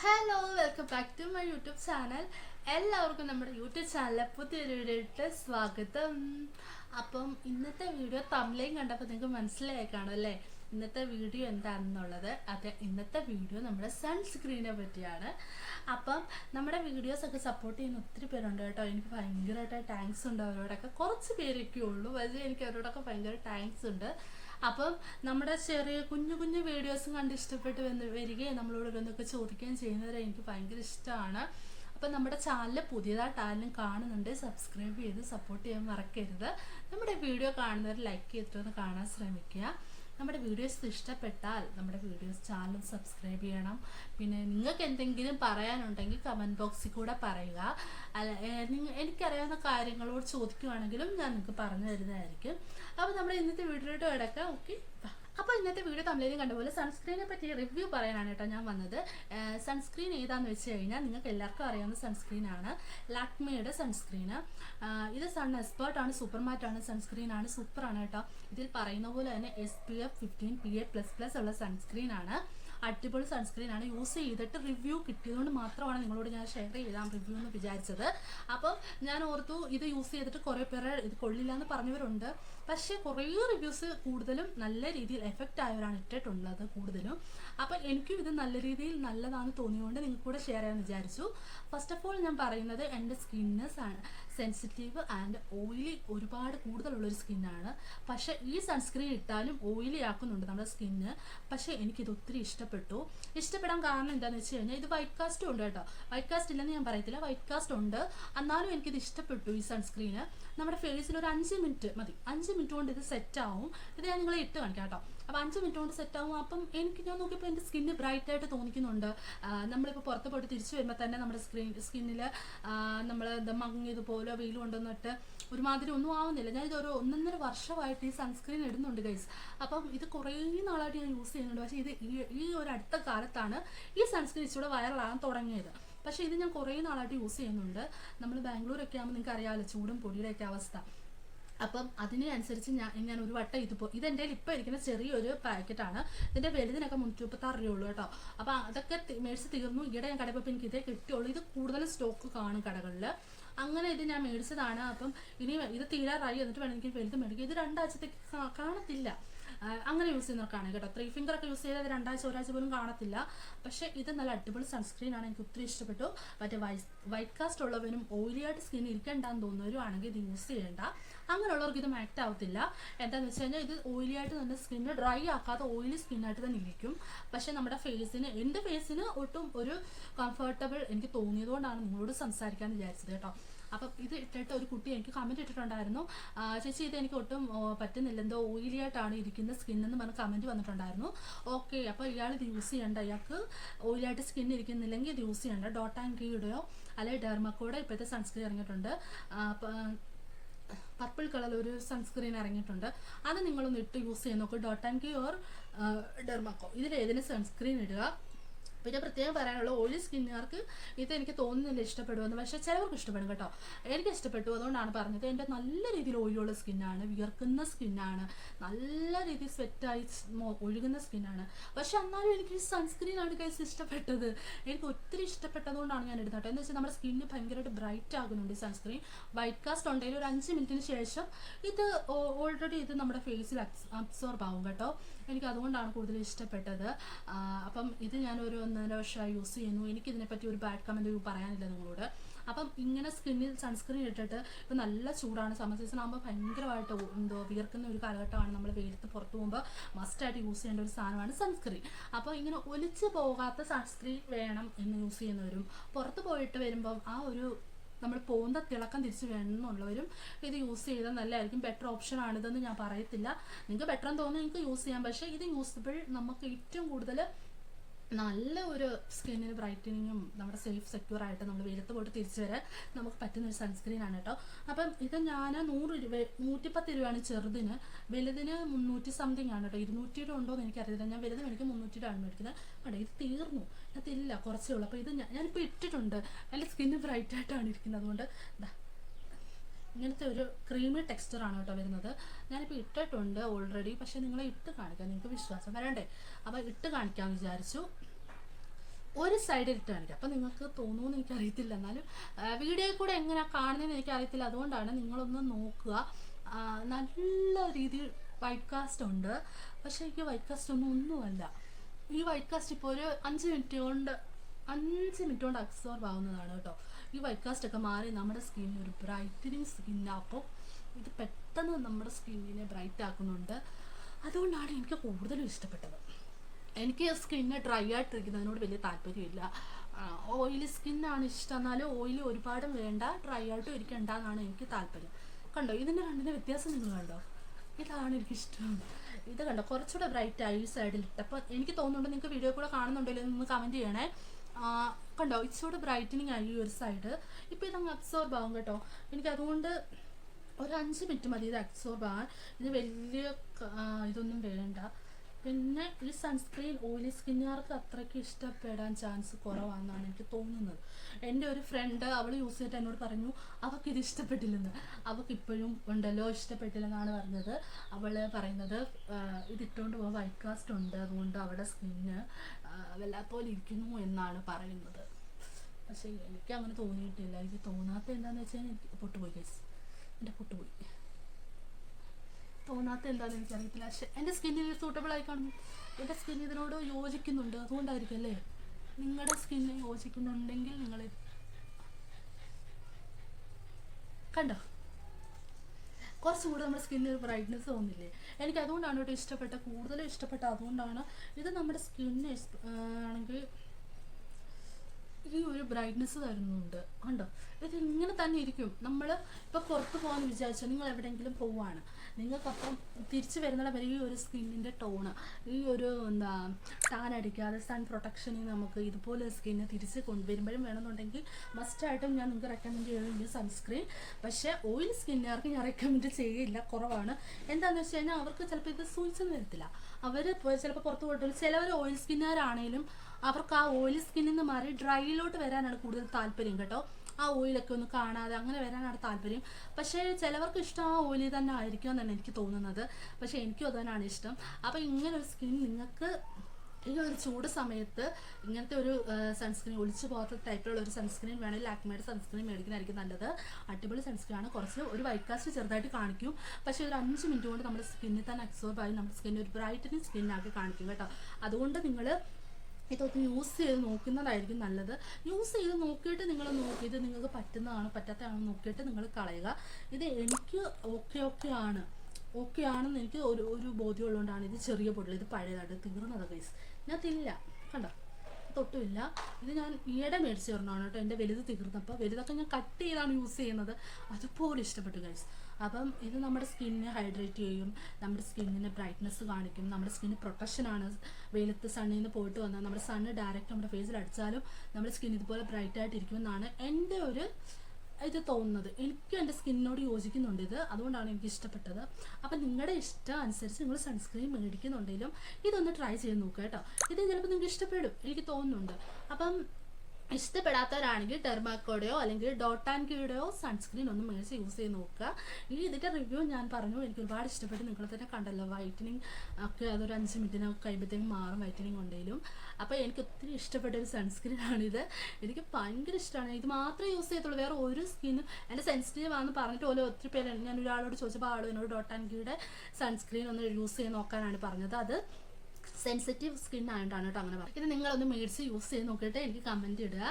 Hello welcome back to my YouTube channel എല്ലാവർക്കും നമ്മുടെ YouTube ചാനലിലെ പുതിയൊരു വീഡിയോയിട്ട് സ്വാഗതം. അപ്പം ഇന്നത്തെ വീഡിയോ തമിഴയും കണ്ടപ്പോൾ നിങ്ങൾക്ക് മനസ്സിലായി കാണും അല്ലേ? ഇന്നത്തെ വീഡിയോ എന്താണെന്നുള്ളത്. അതെ ഇന്നത്തെ വീഡിയോ നമ്മുടെ സൺസ്ക്രീനെ പറ്റിയാണ്. അപ്പം നമ്മുടെ വീഡിയോസൊക്കെ സപ്പോർട്ട് ചെയ്യുന്ന ഒത്തിരി പേരുണ്ട് കേട്ടോ. എനിക്ക് ഭയങ്കരമായിട്ട് താങ്ക്സ് ഉണ്ട് അവരോടൊക്കെ. കുറച്ച് പേരൊക്കെ ഉള്ളൂ പക്ഷേ എനിക്ക് അവരോടൊക്കെ ഭയങ്കര താങ്ക്സ് ഉണ്ട്. അപ്പം നമ്മുടെ ചെറിയ കുഞ്ഞു കുഞ്ഞു വീഡിയോസും കണ്ട് ഇഷ്ടപ്പെട്ട് വന്ന് വരികയും നമ്മളോട് ഓരോന്നൊക്കെ ചോദിക്കുകയും ചെയ്യുന്നവരെ എനിക്ക് ഭയങ്കര ഇഷ്ടമാണ്. അപ്പം നമ്മുടെ ചാനൽ പുതിയതായിട്ട് ആരെങ്കിലും കാണുന്നുണ്ട് സബ്സ്ക്രൈബ് ചെയ്ത് സപ്പോർട്ട് ചെയ്യാൻ മറക്കരുത്. നമ്മുടെ വീഡിയോ കാണുന്നവർ ലൈക്ക് ചെയ്തിട്ടൊന്ന് കാണാൻ ശ്രമിക്കുക. നമ്മുടെ വീഡിയോസ് ഇഷ്ടപ്പെട്ടാൽ നമ്മുടെ വീഡിയോസ് ചാനൽ സബ്സ്ക്രൈബ് ചെയ്യണം. പിന്നെ നിങ്ങൾക്ക് എന്തെങ്കിലും പറയാനുണ്ടെങ്കിൽ കമന്റ് ബോക്സിൽ കൂടെ പറയുക. അല്ല എനിക്കറിയാവുന്ന കാര്യങ്ങളോട് ചോദിക്കുവാണെങ്കിലും ഞാൻ നിങ്ങൾക്ക് പറഞ്ഞു തരുന്നതായിരിക്കും. അപ്പോൾ നമ്മുടെ ഇന്നത്തെ വീഡിയോയുടെ കിടക്കാം. ഓക്കെ അപ്പോൾ ഇന്നത്തെ വീഡിയോ തമ്മിലേ കണ്ട പോലെ സൺസ്ക്രീനെ പറ്റി റിവ്യൂ പറയാനാണ് കേട്ടോ ഞാൻ വന്നത്. സൺസ്ക്രീൻ ഏതാന്ന് വെച്ച് കഴിഞ്ഞാൽ നിങ്ങൾക്ക് എല്ലാവർക്കും അറിയാവുന്ന സൺസ്ക്രീനാണ് ലാക്മിയുടെ സൺസ്ക്രീന് ഇത് സൺ എക്സ്പേർട്ടാണ് സൂപ്പർ മാറ്റാണ് സൺസ്ക്രീനാണ് സൂപ്പറാണ് കേട്ടോ. ഇതിൽ പറയുന്ന പോലെ തന്നെ S P F fifteen P A plus plus ഉള്ള സൺസ്ക്രീൻ ആണ്. അടിപൊളി സൺസ്ക്രീൻ ആണ്. യൂസ് ചെയ്തിട്ട് റിവ്യൂ കിട്ടിയതുകൊണ്ട് മാത്രമാണ് നിങ്ങളോട് ഞാൻ ഷെയർ ചെയ്താം റിവ്യൂ എന്ന് വിചാരിച്ചത്. അപ്പം ഞാൻ ഓർത്തു ഇത് യൂസ് ചെയ്തിട്ട് കുറേ പേര് ഇത് കൊള്ളില്ല എന്ന് പറഞ്ഞവരുണ്ട്. പക്ഷേ കുറേ റിവ്യൂസ് കൂടുതലും നല്ല രീതിയിൽ എഫക്റ്റ് ആയവരാണ് ഇട്ടിട്ടുള്ളത് കൂടുതലും. അപ്പം എനിക്കും ഇത് നല്ല രീതിയിൽ നല്ലതാണ് തോന്നിയുകൊണ്ട് നിങ്ങൾക്ക് കൂടെ ഷെയർ ചെയ്യാൻ വിചാരിച്ചു. ഫസ്റ്റ് ഓഫ് ഓൾ ഞാൻ പറയുന്നത് എന്റെ സ്കിന്ന് സെൻസിറ്റീവ് ആൻഡ് ഓയിലി ഒരുപാട് കൂടുതലുള്ളൊരു സ്കിന്നാണ് പക്ഷേ ഈ സൺസ്ക്രീൻ ഇട്ടാലും ഓയിലി ആക്കുന്നുണ്ട് നമ്മുടെ സ്കിന്ന് പക്ഷേ എനിക്കിത് ഒത്തിരി ഇഷ്ടപ്പെട്ടു. ഇഷ്ടപ്പെടാൻ കാരണം എന്താണെന്ന് വെച്ച് കഴിഞ്ഞാൽ ഇത് വൈറ്റ് കാസ്റ്റും ഉണ്ട് കേട്ടോ. വൈറ്റ് കാസ്റ്റ് ഇല്ലെന്ന് ഞാൻ പറയത്തില്ല. വൈറ്റ് കാസ്റ്റ് ഉണ്ട്. എന്നാലും എനിക്കിത് ഇഷ്ടപ്പെട്ടു ഈ സൺസ്ക്രീന് നമ്മുടെ ഫേസിൽ ഒരു അഞ്ച് മിനിറ്റ് മതി. അഞ്ച് മിനിറ്റ് കൊണ്ട് ഇത് സെറ്റ് ആവും. ഇത് ഞാൻ നിങ്ങളെ ഇട്ട് കാണിക്കാം കേട്ടോ. അപ്പോൾ അഞ്ച് മിനിറ്റ് കൊണ്ട് സെറ്റ് ആവും. അപ്പം എനിക്ക് ഞാൻ നോക്കിയപ്പോൾ എന്റെ സ്കിന്ന് ബ്രൈറ്റ് ആയിട്ട് തോന്നിക്കുന്നുണ്ട്. നമ്മളിപ്പോൾ പുറത്ത് പോയിട്ട് തിരിച്ചു വരുമ്പോൾ തന്നെ നമ്മുടെ സ്ക്രീൻ സ്കിന്നിൽ നമ്മൾ എന്താ മങ്ങിയതുപോലെ വെയിൽ കൊണ്ടുവന്നിട്ട് ഒരുമാതിരി ഒന്നും ആവുന്നില്ല. ഞാൻ ഇതൊരു ഒന്നൊന്നര വർഷമായിട്ട് ഈ സൺസ്ക്രീൻ ഇടുന്നുണ്ട് ഗൈസ് അപ്പം ഇത് കുറേ നാളായിട്ട് ഞാൻ യൂസ് ചെയ്യുന്നുണ്ട്. പക്ഷേ ഇത് ഈ ഒരു അടുത്ത കാലത്താണ് ഈ സൺസ്ക്രീൻ ഇച്ചിരി വൈറലാകാൻ തുടങ്ങിയത്. പക്ഷേ ഇത് ഞാൻ കുറേ നാളായിട്ട് യൂസ് ചെയ്യുന്നുണ്ട്. നമ്മൾ ബാംഗ്ലൂരൊക്കെ ആകുമ്പോൾ നിങ്ങൾക്ക് അറിയാമല്ലോ ചൂടും പൊടിയുടെയൊക്കെ അവസ്ഥ. അപ്പം അതിനനുസരിച്ച് ഞാൻ ഞാൻ ഒരു വട്ടം ഇത് പോ- ഇതെന്റെ ഇപ്പോൾ ഇരിക്കുന്ന ചെറിയൊരു പാക്കറ്റാണ് ഇതിന്റെ വലുതിനൊക്കെ മുന്നൂറ്റി മുപ്പത്താറ് ഉള്ളൂ കേട്ടോ. അപ്പം അതൊക്കെ മേടിച്ച് തീർന്നു. ഈടെ ഞാൻ കടയിൽ പോയപ്പോൾ എനിക്ക് ഇതേ കിട്ടിയുള്ളൂ. ഇത് കൂടുതൽ സ്റ്റോക്ക് കാണും കടകളിൽ അങ്ങനെ ഇത് ഞാൻ മേടിച്ചതാണ്. അപ്പം ഇനി ഇത് തീരാറായി. എന്നിട്ട് വേണം എനിക്ക് വലുത് മേടിക്കുക ഇത് രണ്ടാഴ്ചത്തേക്ക് കാണത്തില്ല. അങ്ങനെ യൂസ് ചെയ്യുന്നവർക്കാണ് കേട്ടോ. ത്രീ ഫിംഗർ ഒക്കെ യൂസ് ചെയ്താൽ രണ്ടാഴ്ച ഒരാഴ്ച പോലും കാണത്തില്ല. പക്ഷേ ഇത് നല്ല അടിപൊളി സൺസ്ക്രീൻ ആണ്. എനിക്ക് ഒത്തിരി ഇഷ്ടപ്പെട്ടു. മറ്റേ വൈറ്റ് കാസ്റ്റ് ഉള്ളവരും ഓയിലി ആയിട്ട് സ്കിൻ ഇരിക്കണ്ടെന്ന് തോന്നുന്നവരും ആണെങ്കിൽ ഇത് യൂസ് ചെയ്യേണ്ട. അങ്ങനെയുള്ളവർക്ക് ഇത് മാക്റ്റ് ആവത്തില്ല. എന്താണെന്ന് വെച്ച് കഴിഞ്ഞാൽ ഇത് ഓയിലി ആയിട്ട് തന്നെ സ്കിന്ന് ഡ്രൈ ആക്കാതെ ഓയിലി സ്കിന്നായിട്ട് തന്നെ ഇരിക്കും. പക്ഷേ നമ്മുടെ ഫേസിന് എന്റെ ഫേസിന് ഒട്ടും ഒരു കംഫർട്ടബിൾ എനിക്ക് തോന്നിയതുകൊണ്ടാണ് നിങ്ങളോട് സംസാരിക്കാൻ വിചാരിച്ചത് കേട്ടോ. അപ്പം ഇത് ഇട്ടിട്ട് ഒരു കുട്ടി എനിക്ക് കമന്റ് ഇട്ടിട്ടുണ്ടായിരുന്നു. ചേച്ചി ഇത് എനിക്ക് ഒട്ടും പറ്റുന്നില്ല. എന്തോ ഓയിലി ആയിട്ടാണ് ഇരിക്കുന്ന സ്കിൻ എന്ന് പറഞ്ഞ കമന്റ് വന്നിട്ടുണ്ടായിരുന്നു. ഓക്കെ അപ്പോൾ ഇയാൾ ഇത് യൂസ് ചെയ്യണ്ട. ഇയാൾക്ക് ഓയിലായിട്ട് സ്കിൻ ഇരിക്കുന്നില്ലെങ്കിൽ ഇത് യൂസ് ചെയ്യണ്ട. ഡോട്ട് ആൻഡ് കീയുടെയോ അല്ലെങ്കിൽ ഡെർമക്കോടെ ഇപ്പോഴത്തെ സൺസ്ക്രീൻ ഇറങ്ങിയിട്ടുണ്ട്. പർപ്പിൾ കളർ ഒരു സൺസ്ക്രീൻ ഇറങ്ങിയിട്ടുണ്ട്. അത് നിങ്ങളൊന്ന് ഇട്ട് യൂസ് ചെയ്ത് നോക്കുക dot and key or Dermaco ഇതിൽ ഏതിന് സൺസ്ക്രീൻ ഇടുക? പിന്നെ പ്രത്യേകം പറയാനുള്ള ഓയിലി സ്കിന്നുകാർക്ക് ഇത് എനിക്ക് തോന്നുന്നില്ല ഇഷ്ടപ്പെടുമെന്ന്. പക്ഷേ ചിലവർക്ക് ഇഷ്ടപ്പെടും കേട്ടോ. എനിക്ക് ഇഷ്ടപ്പെട്ടു അതുകൊണ്ടാണ് പറഞ്ഞത്. എന്റെ നല്ല രീതിയിൽ ഓയിലുള്ള സ്കിന്നാണ്. വിയർക്കുന്ന സ്കിന്നാണ്. നല്ല രീതിയിൽ സ്വെറ്റായി ഒഴുകുന്ന സ്കിന്നാണ്. പക്ഷെ എന്നാലും എനിക്ക് സൺസ്ക്രീൻ സൺസ്ക്രീനാണ് കൈസ് ഇഷ്ടപ്പെട്ടത്. എനിക്ക് ഒത്തിരി ഇഷ്ടപ്പെട്ടതുകൊണ്ടാണ് ഞാൻ എടുത്തത് കേട്ടോ. എന്ന് വെച്ചാൽ നമ്മുടെ സ്കിന്ന് ഭയങ്കരമായിട്ട് ബ്രൈറ്റ് ആകുന്നുണ്ട് ഈ സൺസ്ക്രീൻ വൈറ്റ് കാസ്റ്റ് ഉണ്ടെങ്കിൽ ഒരു അഞ്ച് മിനിറ്റിന് ശേഷം ഇത് ഓൾറെഡി ഇത് നമ്മുടെ ഫേസിൽ അബ്സോർബ് ആവും കേട്ടോ. എനിക്ക് അതുകൊണ്ടാണ് കൂടുതൽ ഇഷ്ടപ്പെട്ടത് അപ്പം ഇത് ഞാൻ ഒരു ഒന്നര വർഷമായി യൂസ് ചെയ്യുന്നു. എനിക്ക് ഇതിനെപ്പറ്റി ഒരു ബാഡ് കമന്റ് പറയാനില്ല നിങ്ങളോട്. അപ്പം ഇങ്ങനെ സ്കിന്നിൽ സൺസ്ക്രീൻ ഇട്ടിട്ട് ഇപ്പം നല്ല ചൂടാണ്. സമ്മർ സീസൺ ആകുമ്പോൾ ഭയങ്കരമായിട്ട് എന്തോ വിയർക്കുന്ന ഒരു കാലഘട്ടമാണ്. നമ്മൾ വെയിലത്ത് പുറത്ത് പോകുമ്പോൾ മസ്റ്റായിട്ട് യൂസ് ചെയ്യേണ്ട ഒരു സാധനമാണ് സൺസ്ക്രീൻ. അപ്പോൾ ഇങ്ങനെ ഒലിച്ച് പോകാത്ത സൺസ്ക്രീൻ വേണം എന്ന് യൂസ് ചെയ്യുന്നവരും പുറത്ത് പോയിട്ട് വരുമ്പം ആ ഒരു നമ്മൾ പോകുന്ന തിളക്കം തിരിച്ച് വേണമെന്നുള്ളവരും ഇത് യൂസ് ചെയ്താൽ നല്ലതായിരിക്കും. ബെറ്റർ ഓപ്ഷൻ ആണിതെന്ന് ഞാൻ പറയത്തില്ല. നിങ്ങൾക്ക് ബെറ്റർ എന്ന് തോന്നുന്നു നിങ്ങൾക്ക് യൂസ് ചെയ്യാം. പക്ഷേ ഇത് യൂസബിൾ നമുക്ക് ഏറ്റവും കൂടുതൽ നല്ല ഒരു സ്കിന്നിന് ബ്രൈറ്റനിങ്ങും നമ്മുടെ സെൽഫ് സെക്യൂർ ആയിട്ട് നമ്മൾ വെയിലത്ത് പോയിട്ട് തിരിച്ചു വരാൻ നമുക്ക് പറ്റുന്ന ഒരു സൺസ്ക്രീൻ ആണ് കേട്ടോ. അപ്പം ഇത് ഞാൻ നൂറ് രൂപ നൂറ്റിപ്പത്ത് രൂപയാണ് ചെറുതിന്. വലുതിന് മുന്നൂറ്റി സംതിങ് ആണ് കേട്ടോ. ഇരുന്നൂറ്റിയുടെ ഉണ്ടോ എന്ന് എനിക്കറിയില്ല. ഞാൻ വലുത് മേടിക്കും മുന്നൂറ്റിയുടെ ആണ് മേടിക്കുന്നത് കേട്ടോ ഇത് തീർന്നു. അതില്ല കുറച്ചേ ഉള്ളൂ. അപ്പോൾ ഇത് ഞാനിപ്പോൾ ഇട്ടിട്ടുണ്ട്. നല്ല സ്കിന്ന് ബ്രൈറ്റ് ആയിട്ടാണ് ഇരിക്കുന്നത് അതുകൊണ്ട് ഇങ്ങനത്തെ ഒരു ക്രീമി ടെക്സ്ചറാണ് കേട്ടോ വരുന്നത്. ഞാനിപ്പോൾ ഇട്ടിട്ടുണ്ട് ഓൾറെഡി പക്ഷേ നിങ്ങളെ ഇട്ട് കാണിക്കാം. നിങ്ങൾക്ക് വിശ്വാസം വരണ്ടേ? അപ്പോൾ ഇട്ട് കാണിക്കാമെന്ന് വിചാരിച്ചു. ഒരു സൈഡിൽ ഇട്ട് കാണിക്കാം അപ്പം നിങ്ങൾക്ക് തോന്നുമെന്ന് എനിക്കറിയത്തില്ല. എന്നാലും വീഡിയോ കൂടെ എങ്ങനെയാണ് കാണുന്നതെന്ന് എനിക്കറിയത്തില്ല. അതുകൊണ്ടാണ് നിങ്ങളൊന്ന് നോക്കുക. നല്ല രീതിയിൽ വൈറ്റ് കാസ്റ്റ് ഉണ്ട്. പക്ഷേ എനിക്ക് വൈറ്റ് കാസ്റ്റ് ഒന്നും ഒന്നുമല്ല. ഈ വൈറ്റ് കാസ്റ്റ് ഇപ്പോൾ ഒരു അഞ്ച് മിനിറ്റ് കൊണ്ട് അഞ്ച് മിനിറ്റ് കൊണ്ട് അബ്സോർബ് ആവുന്നതാണ് കേട്ടോ. ഈ വൈറ്റ് കാസ്റ്റ് ഒക്കെ മാറി നമ്മുടെ സ്കിന്നിന് ഒരു ബ്രൈറ്റനിങ് സ്കിന്നാക്കും ഇത് പെട്ടെന്ന് നമ്മുടെ സ്കിന്നിനെ ബ്രൈറ്റ് ആക്കുന്നുണ്ട് അതുകൊണ്ടാണ് എനിക്ക് കൂടുതലും ഇഷ്ടപ്പെട്ടത്. എനിക്ക് സ്കിന്ന് ഡ്രൈ ആയിട്ടിരിക്കുന്നതിനോട് വലിയ താല്പര്യമില്ല. ഓയിലി സ്കിന്നാണ് ഇഷ്ടം. എന്നാലും ഓയിൽ ഒരുപാടും വേണ്ട ഡ്രൈ ആയിട്ടും ഇരിക്കണ്ട എന്നാണ് എനിക്ക് താല്പര്യം. കണ്ടോ? ഇതിന്റെ രണ്ടിന്റെ വ്യത്യാസം നിങ്ങൾ കണ്ടോ? ഇതാണ് എനിക്കിഷ്ടം. ഇത് കണ്ടോ? കുറച്ചുകൂടെ ബ്രൈറ്റ് ആയി ഈ സൈഡിൽ ഇട്ടപ്പോൾ എനിക്ക് തോന്നുന്നുണ്ട് നിങ്ങൾക്ക് വീഡിയോ കൂടെ കാണുന്നുണ്ടല്ലോ എന്ന് കമന്റ് ചെയ്യണേ. കണ്ടോ കണ്ടോ? ഇച്ചിരി ബ്രൈറ്റനിങ് ആയി ഈ ഒരു സൈഡ് ഇപ്പോൾ ഇതങ്ങ് അബ്സോർബ് ആകും കേട്ടോ. എനിക്ക് അതുകൊണ്ട് ഒരു അഞ്ച് മിനിറ്റ് മതി ഇത് അബ്സോർബ് ആകാൻ ഇത് വലിയ ഇതൊന്നും വേണ്ട. പിന്നെ ഈ സൺസ്ക്രീൻ ഓയിലി സ്കിന്നുകാർക്ക് അത്രയ്ക്ക് ഇഷ്ടപ്പെടാൻ ചാൻസ് കുറവാണെന്നാണ് എനിക്ക് തോന്നുന്നത്. എന്റെ ഒരു ഫ്രണ്ട് അവൾ യൂസ് ചെയ്തിട്ട് എന്നോട് പറഞ്ഞു അവൾക്ക് ഇത് ഇഷ്ടപ്പെട്ടില്ലെന്ന്. അവൾക്ക് ഇപ്പോഴും ഉണ്ടല്ലോ ഇഷ്ടപ്പെട്ടില്ലെന്നാണ് പറഞ്ഞത്. അവൾ പറയുന്നത് ഇതിട്ടുകൊണ്ട് ഇത് പോകാൻ വൈറ്റ് കാസ്റ്റ് ഉണ്ട്. അതുകൊണ്ട് അവളുടെ സ്കിന്ന് വല്ലാത്തപോലെ ഇരിക്കുന്നു എന്നാണ് പറയുന്നത്. പക്ഷേ എനിക്ക് അങ്ങനെ തോന്നിയിട്ടില്ല. എനിക്ക് തോന്നാത്ത എന്താണെന്ന് വെച്ചാൽ എനിക്ക് പൊട്ടുപോയി ഗൈസ് എന്റെ പൊട്ടുപോയി. തോന്നാത്ത എന്താണെന്ന് എനിക്കറിയത്തില്ല. പക്ഷെ എന്റെ സ്കിന്നിന് സൂട്ടബിൾ ആയി കാണുന്നു. എന്റെ സ്കിൻ ഇതിനോട് യോജിക്കുന്നുണ്ട്. അതുകൊണ്ടായിരിക്കും അല്ലേ നിങ്ങളുടെ സ്കിന്നിന് യോജിക്കുന്നുണ്ടെങ്കിൽ നിങ്ങൾ കണ്ടോ? കുറച്ചും കൂടെ നമ്മുടെ സ്കിന്നിന് ഒരു ബ്രൈറ്റ്നെസ് തോന്നില്ലേ? എനിക്ക് അതുകൊണ്ടാണ് കേട്ടോ ഇഷ്ടപ്പെട്ട കൂടുതലും ഇഷ്ടപ്പെട്ട. അതുകൊണ്ടാണ് ഇത് നമ്മുടെ സ്കിന്നിന് ആണെങ്കിൽ ഈ ഒരു ബ്രൈറ്റ്നെസ് തരുന്നുണ്ട്. കണ്ടോ? ഇത് ഇങ്ങനെ തന്നെ ഇരിക്കും. നമ്മൾ ഇപ്പോൾ പുറത്ത് പോകാമെന്ന് വിചാരിച്ചാൽ നിങ്ങൾ എവിടെയെങ്കിലും പോവാണ്. നിങ്ങൾക്കപ്പം തിരിച്ചു വരുന്നിടം വരെ ഈ ഒരു സ്കിന്നിന്റെ ടോണ് ഈ ഒരു എന്താ ടാൻ അടിക്കാതെ സൺ പ്രൊട്ടക്ഷനിൽ നമുക്ക് ഇതുപോലെ സ്കിന്നെ തിരിച്ച് കൊണ്ടുവരുമ്പോഴും വേണമെന്നുണ്ടെങ്കിൽ മസ്റ്റായിട്ടും ഞാൻ നിങ്ങൾക്ക് റെക്കമെൻഡ് ചെയ്യുന്നത് ഈ സൺസ്ക്രീൻ പക്ഷേ ഓയിൽ സ്കിന്നുകാർക്ക് ഞാൻ റെക്കമെൻഡ് ചെയ്യില്ല കുറവാണ്. എന്താണെന്ന് വെച്ച് കഴിഞ്ഞാൽ അവർക്ക് ചിലപ്പോൾ ഇത് സൂചിച്ചൊന്നും വരത്തില്ല അവർ ചിലപ്പോൾ പുറത്ത് പോയിട്ട് ചിലവർ ഓയിൽ സ്കിന്നുകാരാണെങ്കിലും അവർക്ക് ആ ഓയിൽ സ്കിന്നിൽ നിന്ന് മാറി ഡ്രൈയിലോട്ട് വരാനാണ് കൂടുതൽ താല്പര്യം കേട്ടോ. ആ ഓയിലൊക്കെ ഒന്ന് കാണാതെ അങ്ങനെ വരാനാണ് താല്പര്യം. പക്ഷേ ചിലവർക്ക് ഇഷ്ടം ആ ഓയിൽ തന്നെ ആയിരിക്കും എന്നാണ് എനിക്ക് തോന്നുന്നത്. പക്ഷേ എനിക്കും അതന്നാണ് ഇഷ്ടം. അപ്പോൾ ഇങ്ങനെ ഒരു സ്കിൻ നിങ്ങൾക്ക് ഈ ഒരു ചൂട് സമയത്ത് ഇങ്ങനത്തെ ഒരു സൺസ്ക്രീൻ ഒളിച്ചു പോകാത്ത ടൈപ്പിലുള്ള ഒരു സൺസ്ക്രീൻ വേണമെങ്കിൽ ലാക്മേഡ് സൺസ്ക്രീൻ മേടിക്കുന്നതായിരിക്കും നല്ലത്. അടിപൊളി സൺസ്ക്രീൻ ആണ്. കുറച്ച് ഒരു വൈറ്റ് കാസ്റ്റ് ചെറുതായിട്ട് കാണിക്കും. പക്ഷേ ഒരു അഞ്ച് മിനിറ്റ് കൊണ്ട് നമ്മുടെ സ്കിന്നിൽ തന്നെ അബ്സോർബ് ആയി നമ്മുടെ സ്കിന്നിൽ ഒരു ബ്രൈറ്റനിങ് സ്കിന്നാക്കി കാണിക്കും കേട്ടോ. അതുകൊണ്ട് നിങ്ങൾ ഇതൊക്കെ യൂസ് ചെയ്ത് നോക്കുന്നതായിരിക്കും നല്ലത്. യൂസ് ചെയ്ത് നോക്കിയിട്ട് നിങ്ങൾ നോക്കി ഇത് നിങ്ങൾക്ക് പറ്റുന്നതാണ് പറ്റാത്തതാണോ നോക്കിയിട്ട് നിങ്ങൾ കളയുക. ഇത് എനിക്ക് ഓക്കെ ഓക്കെ ആണ്. ഓക്കെ ആണെന്ന് എനിക്ക് ഒരു ഒരു ബോധ്യമുള്ളതുകൊണ്ടാണ് ഇത് ചെറിയ പൊടിൽ ഇത് പഴയതായിട്ട് തീർന്നത് ഗൈസ് ഞാൻ തില്ല കണ്ടോ? തൊട്ടുമില്ല. ഇത് ഞാൻ ഈയിടെ മേടിച്ച് തരണമാണ് കേട്ടോ എന്റെ വലുത് തീർന്നപ്പോൾ വലുതൊക്കെ ഞാൻ കട്ട് ചെയ്താണ് യൂസ് ചെയ്യുന്നത്. അതുപോലെ ഇഷ്ടപ്പെട്ടു ഗൈസ് അപ്പം ഇത് നമ്മുടെ സ്കിന്നിനെ ഹൈഡ്രേറ്റ് ചെയ്യും നമ്മുടെ സ്കിന്നിന് ബ്രൈറ്റ്നസ് കാണിക്കും നമ്മുടെ സ്കിന്ന് പ്രൊട്ടക്ഷനാണ് വെയിലത്ത് സണ്ണിൽ നിന്ന് പോയിട്ട് വന്നാൽ നമ്മുടെ സണ്ണ് ഡയറക്റ്റ് നമ്മുടെ ഫേസിൽ അടിച്ചാലും നമ്മുടെ സ്കിൻ ഇതുപോലെ ബ്രൈറ്റ് ആയിട്ട് ഇരിക്കുമെന്നാണ് എന്റെ ഒരു ഇത് തോന്നുന്നത്. എനിക്ക് എന്റെ സ്കിന്നിനോട് യോജിക്കുന്നുണ്ട് ഇത്. അതുകൊണ്ടാണ് എനിക്ക് ഇഷ്ടപ്പെട്ടത്. അപ്പം നിങ്ങളുടെ ഇഷ്ടം അനുസരിച്ച് നിങ്ങൾ സൺസ്ക്രീൻ മേടിക്കുന്നുണ്ടെങ്കിലും ഇതൊന്ന് ട്രൈ ചെയ്ത് നോക്കുക കേട്ടോ. ഇത് ചിലപ്പോൾ നിങ്ങൾക്ക് ഇഷ്ടപ്പെടും. എനിക്ക് തോന്നുന്നുണ്ട്. അപ്പം ഇഷ്ടപ്പെടാത്തവരാണെങ്കിൽ ടെർമാക്കോടെയോ അല്ലെങ്കിൽ ഡോട്ട് ആൻഡ് ക്യൂടെയോ സൺസ്ക്രീൻ ഒന്ന് മേടിച്ച് യൂസ് ചെയ്ത് നോക്കുക. ഈ ഇതിന്റെ റിവ്യൂ ഞാൻ പറഞ്ഞു. എനിക്ക് ഒരുപാട് ഇഷ്ടപ്പെട്ട് നിങ്ങൾ തന്നെ കണ്ടല്ലോ. വൈറ്റനിങ് ഒക്കെ അതൊരു അഞ്ച് മിനിറ്റിനൊക്കെ കഴിയുമ്പോഴത്തേക്കും മാറും വൈറ്റനിങ് ഉണ്ടെങ്കിലും അപ്പോൾ എനിക്ക് ഒത്തിരി ഇഷ്ടപ്പെട്ട ഒരു സൺസ്ക്രീൻ ആണിത്. എനിക്ക് ഭയങ്കര ഇഷ്ടമാണ്. ഇത് മാത്രമേ യൂസ് ചെയ്യത്തുള്ളൂ. വേറെ ഒരു സ്കിന്നും എന്റെ സെൻസിറ്റീവ് ആണെന്ന് പറഞ്ഞിട്ട് പോലെ ഒത്തിരി പേര് ഞാൻ ഒരാളോട് ചോദിച്ചപ്പോൾ ആളും എന്നോട് ഡോട്ട് സൺസ്ക്രീൻ ഒന്ന് യൂസ് ചെയ്ത് നോക്കാനാണ് പറഞ്ഞത്. അത് സെൻസിറ്റീവ് സ്കിൻ ആയതുകൊണ്ടാണ് കേട്ടോ അങ്ങനെ പറയുന്നത് ഇത് നിങ്ങളൊന്ന് മേടിച്ച് യൂസ് ചെയ്ത് നോക്കിയിട്ട് എനിക്ക് കമന്റ് ഇടുക.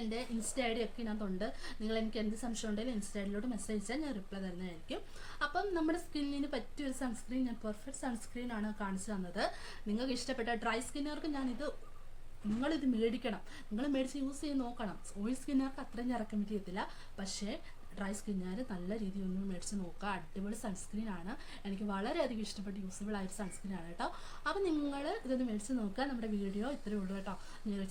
എന്റെ ഇൻസ്റ്റ ഐ ഡി ഒക്കെ ഇതിനകത്തുണ്ട്. നിങ്ങൾ എനിക്ക് എന്ത് സംശയം ഉണ്ടെങ്കിലും ഇൻസ്റ്റ ഐ ഡിയിലോട്ട് മെസ്സേജ് അയച്ചാൽ ഞാൻ റിപ്ലൈ തരുന്നതായിരിക്കും. അപ്പം നമ്മുടെ സ്കിന്നിന് പറ്റിയ ഒരു സൺസ്ക്രീൻ ഞാൻ പെർഫെക്റ്റ് സൺസ്ക്രീൻ ആണ് കാണിച്ചു തന്നത്. നിങ്ങൾക്ക് ഇഷ്ടപ്പെട്ട ഡ്രൈ സ്കിന്നുകാർക്ക് ഞാനിത് നിങ്ങളിത് മേടിക്കണം. നിങ്ങൾ മേടിച്ച് യൂസ് ചെയ്ത് നോക്കണം. ഓയിൽ സ്കിന്നുകാർക്ക് അത്രയും ഞാൻ റെക്കമെൻഡ് ചെയ്യത്തില്ല. പക്ഷേ ഡ്രൈ സ്കിന്നുകാർ നല്ല രീതിയിൽ ഒന്ന് മേടിച്ച് നോക്കുക. അടിപൊളി സൺസ്ക്രീൻ ആണ്. എനിക്ക് വളരെയധികം ഇഷ്ടപ്പെട്ട് യൂസബിൾ ആയ സൺസ്ക്രീൻ ആണ് കേട്ടോ. അപ്പോൾ നിങ്ങൾ ഇതൊന്ന് മേടിച്ച് നോക്കുക. നമ്മുടെ വീഡിയോ ഇത്രയേ ഉള്ളൂ കേട്ടോ.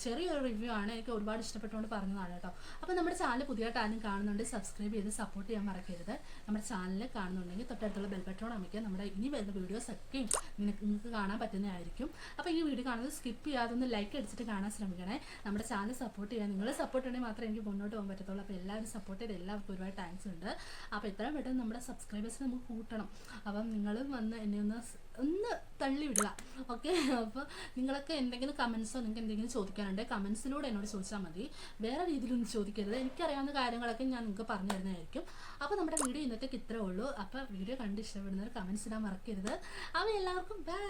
ചെറിയൊരു റിവ്യൂ ആണ്. എനിക്ക് ഒരുപാട് ഇഷ്ടപ്പെട്ടുകൊണ്ട് പറഞ്ഞതാണ് കേട്ടോ. അപ്പോൾ നമ്മുടെ ചാനൽ പുതിയതായിട്ട് ആരും കാണുന്നുണ്ട് സബ്സ്ക്രൈബ് ചെയ്ത് സപ്പോർട്ട് ചെയ്യാൻ മറക്കരുത്. നമ്മുടെ ചാനൽ കാണുന്നുണ്ടെങ്കിൽ തൊട്ടടുത്തുള്ള ബെൽബട്ടോൺ അമയ്ക്കുക. നമ്മുടെ ഇനി വരുന്ന വീഡിയോസ് ഒക്കെ നിങ്ങൾക്ക് നിങ്ങൾക്ക് കാണാൻ പറ്റുന്നതായിരിക്കും. അപ്പോൾ ഈ വീഡിയോ കാണുന്നത് സ്കിപ്പ് ചെയ്യാതെ ഒന്ന് ലൈക്ക് അടിച്ചിട്ട് കാണാൻ ശ്രമിക്കണേ. നമ്മുടെ ചാനൽ സപ്പോർട്ട് ചെയ്യാൻ നിങ്ങൾ സപ്പോർട്ട് ഉണ്ടെങ്കിൽ മാത്രമേ എനിക്ക് മുന്നോട്ട് പോകാൻ പറ്റത്തുള്ളൂ. അപ്പോൾ എല്ലാവരും സപ്പോർട്ട് ചെയ്ത് എല്ലാവർക്കും ഒരുപാട് ഒരുപാട് താങ്ക്സ് ഉണ്ട്. അപ്പോൾ എത്രയും പെട്ടെന്ന് നമ്മുടെ സബ്സ്ക്രൈബേഴ്സിനെ നമുക്ക് കൂട്ടണം. അപ്പം നിങ്ങൾ വന്ന് എന്നെ ഒന്ന് ഒന്ന് തള്ളി വിടുക. ഓക്കെ അപ്പോൾ നിങ്ങളൊക്കെ എന്തെങ്കിലും കമൻസോ നിങ്ങൾക്ക് എന്തെങ്കിലും ചോദിക്കാനുണ്ട് കമൻസിലൂടെ എന്നോട് ചോദിച്ചാൽ മതി. വേറെ രീതിയിലൊന്നും ചോദിക്കരുത്. എനിക്കറിയാവുന്ന കാര്യങ്ങളൊക്കെ ഞാൻ നിങ്ങൾക്ക് പറഞ്ഞു തരുന്നതായിരിക്കും. അപ്പോൾ നമ്മുടെ വീഡിയോ ഇന്നത്തേക്ക് ഇത്രേ ഉള്ളൂ. അപ്പോൾ വീഡിയോ കണ്ട് ഇഷ്ടപ്പെടുന്നവർ കമൻസ് ഇടാൻ മറക്കരുത്. അപ്പോൾ എല്ലാവർക്കും ബൈ